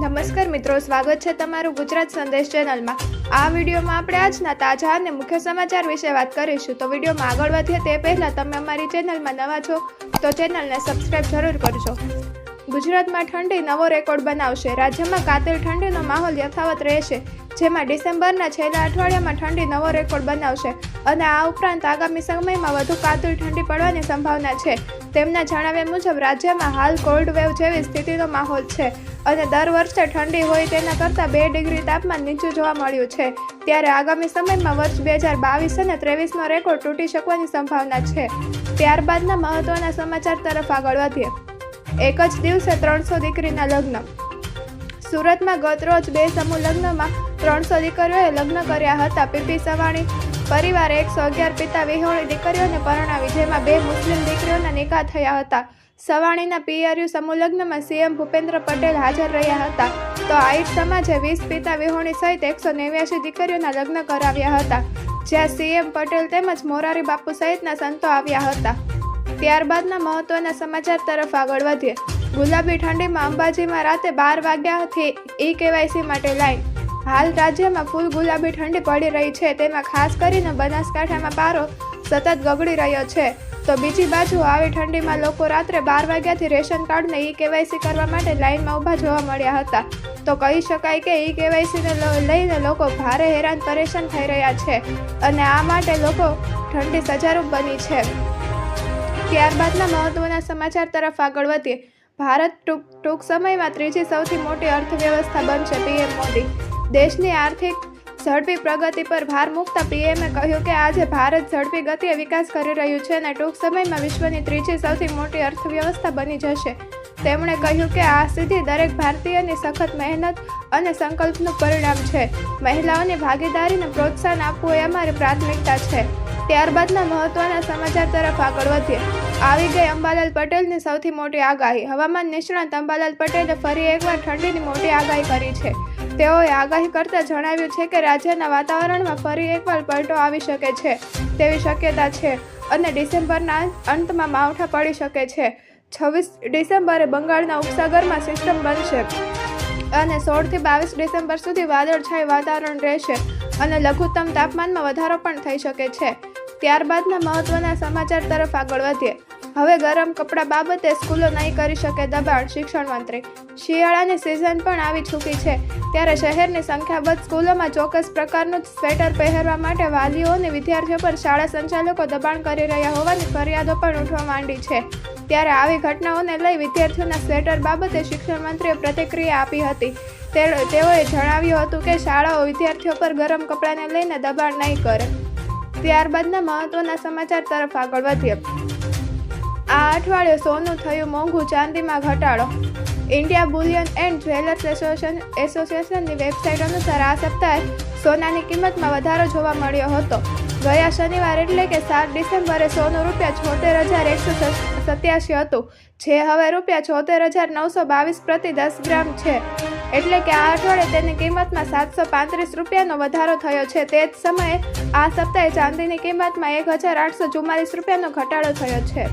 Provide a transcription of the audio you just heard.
નમસ્કાર મિત્રો, સ્વાગત છે તમારું ગુજરાત સંદેશ ચેનલમાં. આ વિડીયોમાં આપણે આજના તાજા અને મુખ્ય સમાચાર વિશે વાત કરીશું. તો વિડીયોમાં આગળ વધીએ તે પહેલાં તમે અમારી ચેનલમાં નવા છો, તો ચેનલને સબસ્ક્રાઇબ જરૂર કરજો. ગુજરાતમાં ઠંડી નવો રેકોર્ડ બનાવશે. રાજ્યમાં કાતિલ ઠંડીનો માહોલ યથાવત રહેશે, જેમાં ડિસેમ્બરના છેલ્લા અઠવાડિયામાં ઠંડી નવો રેકોર્ડ બનાવશે. અને આ ઉપરાંત આગામી સમયમાં વધુ કાતિલ ઠંડી પડવાની સંભાવના છે. તેમના જણાવ્યા મુજબ, રાજ્યમાં હાલ કોલ્ડ વેવ જેવી સ્થિતિનો માહોલ છે અને દર વર્ષે ઠંડી હોય તેના કરતાં બે ડિગ્રી તાપમાન નીચું જોવા મળ્યું છે. ત્યારે આગામી સમયમાં વર્ષ બે હજાર બાવીસ અને ત્રેવીસનો રેકોર્ડ તૂટી શકવાની સંભાવના છે. ત્યારબાદના મહત્વના સમાચાર તરફ આગળ વધીએ. એક જ દિવસે ત્રણસો દીકરીના લગ્ન. સુરતમાં ગત રોજ બે સમૂહ લગ્નમાં ત્રણસો દીકરીઓએ લગ્ન કર્યા હતા. પીપી સવાણી પરિવારે એકસો અગિયાર પિતા વિહોણી દીકરીઓને પરણાવી, જેમાં બે મુસ્લિમ દીકરીઓના નિકાહ થયા હતા. સવાણીના પીઆરયુ સમુલગ્નમાં સીએમ ભૂપેન્દ્ર પટેલ હાજર રહ્યા હતા. તો આહિર સમાજે વીસ પિતા વિહોણી સહિત એકસો નેવ્યાસી દીકરીઓના લગ્ન કરાવ્યા હતા, જ્યાં સીએમ પટેલ તેમજ મોરારી બાપુ સહિતના સંતો આવ્યા હતા. ત્યારબાદના મહત્વના સમાચાર તરફ આગળ વધીએ. ગુલાબી ઠંડીમાં અંબાજીમાં રાતે બાર વાગ્યાથી ઈ કેવાયસી માટે લાઈન હાલ રાજ્યમાં ફૂલ ગુલાબી ઠંડી પડી રહી છે. તેમાં ખાસ કરીને બનાસકાંઠામાં પારો સતત ગગડી રહ્યો છે. તો બીજી બાજુ આવી ઠંડીમાં લોકો રાત્રે બાર વાગ્યાથી રેશન કાર્ડને ઈ કેવાયસી કરવા માટે લાઇનમાં ઊભા જોવા મળ્યા હતા. તો કહી શકાય કે ઈ કેવાયસીને લઈને લોકો ભારે હેરાન પરેશાન થઈ રહ્યા છે અને આ માટે લોકો ઠંડી સજારૂપ બની છે. ત્યારબાદના મહત્વના સમાચાર તરફ આગળ વધીએ. ભારત ટૂંક ટૂંક સમયમાં ત્રીજી સૌથી મોટી અર્થવ્યવસ્થા બનશે પીએમ મોદી. દેશની આર્થિક ઝડપી પ્રગતિ પર ભાર મૂકતા પીએમએ કહ્યું કે આજે ભારત ઝડપી ગતિએ વિકાસ કરી રહ્યું છે અને ટૂંક સમયમાં વિશ્વની ત્રીજી સૌથી મોટી અર્થવ્યવસ્થા બની જશે. તેમણે કહ્યું કે આ સિદ્ધિ દરેક ભારતીયની સખત મહેનત અને સંકલ્પનું પરિણામ છે. મહિલાઓની ભાગીદારીને પ્રોત્સાહન આપવું એ અમારી પ્રાથમિકતા છે. ત્યારબાદના મહત્વના સમાચાર તરફ આગળ વધીએ. આવી ગઈ અંબાલાલ પટેલની સૌથી મોટી આગાહી. હવામાન નિષ્ણાત અંબાલાલ પટેલે ફરી એકવાર ઠંડીની મોટી આગાહી કરી છે. તેઓએ આગાહી કરતા જણાવ્યું છે કે રાજ્યના વાતાવરણમાં ફરી એકવાર પલટો આવી શકે છે. તેવી શક્યતા છે અને ડિસેમ્બરના અંતમાં માવઠા પડી શકે છે. છવ્વીસ ડિસેમ્બરે બંગાળના ઉપસાગરમાં સિસ્ટમ બનશે અને સોળથી બાવીસ ડિસેમ્બર સુધી વાદળછાય વાતાવરણ રહેશે અને લઘુત્તમ તાપમાનમાં વધારો પણ થઈ શકે છે. ત્યારબાદના મહત્વના સમાચાર તરફ આગળ વધીએ. હવે ગરમ કપડાં બાબતે સ્કૂલો નહીં કરી શકે દબાણ શિક્ષણ મંત્રી. શિયાળાની સિઝન પણ આવી ચૂકી છે. ત્યારે શહેરની સંખ્યાબંધ સ્કૂલોમાં ચોક્કસ પ્રકારનું સ્વેટર પહેરવા માટે વાલીઓ અને વિદ્યાર્થીઓ પર શાળા સંચાલકો દબાણ કરી રહ્યા હોવાની ફરિયાદો પણ ઉઠવા માંડી છે. ત્યારે આવી ઘટનાઓને લઈ વિદ્યાર્થીઓના સ્વેટર બાબતે શિક્ષણ મંત્રીએ પ્રતિક્રિયા આપી હતી. તેઓએ જણાવ્યું હતું કે શાળાઓ વિદ્યાર્થીઓ પર ગરમ કપડાને લઈને દબાણ નહીં કરે. ત્યારબાદના મહત્વના સમાચાર તરફ આગળ વધીએ. આ અઠવાડિયે સોનું થયું, મોંઘું ચાંદીમાં ઘટાડો. India bullion and jewellers association એસોસિએશનની website અનુસાર આ સપ્તાહે સોનાની કિંમતમાં વધારો જોવા મળ્યો હતો. ગયા શનિવાર એટલે કે સાત ડિસેમ્બરે સોનું રૂપિયા છોતેર હજાર એકસો સત્યાસી હતું, જે હવે રૂપિયા છોતેર હજાર નવસો બાવીસ પ્રતિ દસ ગ્રામ છે. એટલે કે આ અઠવાડિયે તેની કિંમતમાં સાતસો પાંત્રીસ રૂપિયાનો વધારો થયો છે. તે જ સમયે આ સપ્તાહે ચાંદીની કિંમતમાં એક હજાર આઠસો ચુમ્માલીસ રૂપિયાનો ઘટાડો થયો છે.